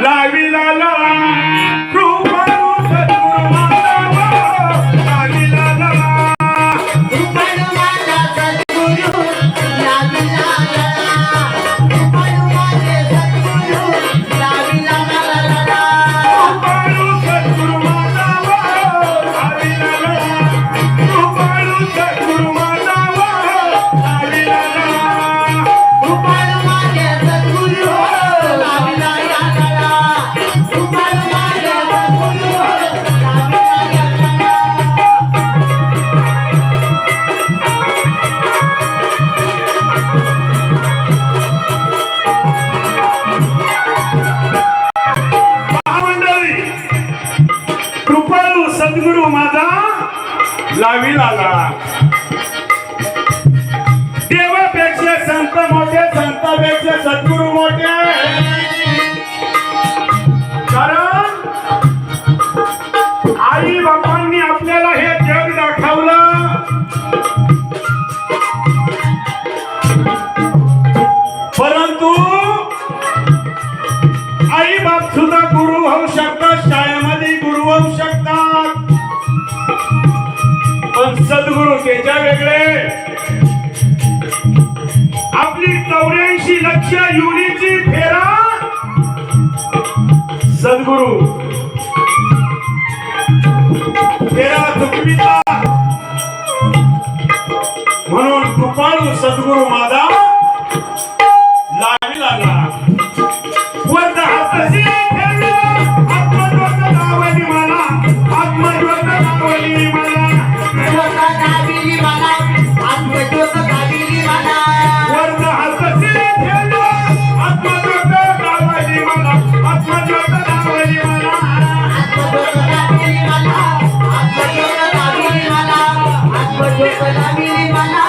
la la la सद्गुरु माझा लावी लाला. देवापेक्षा संत मोठे संतापेक्षा सद्गुरु मोठे. कारण आई बापांनी आपल्याला हे जग दाखवलं. परंतु आई बाप सुद्धा गुरु होऊ शकतात सद्गुरु त्याच्या वेगळे. आपली चौऱ्याऐंशी लक्ष युनीची फेरा. सद्गुरु. फेरा चुकविता म्हणून कृपाळू सद्गुरु माझा. Ramini Mana.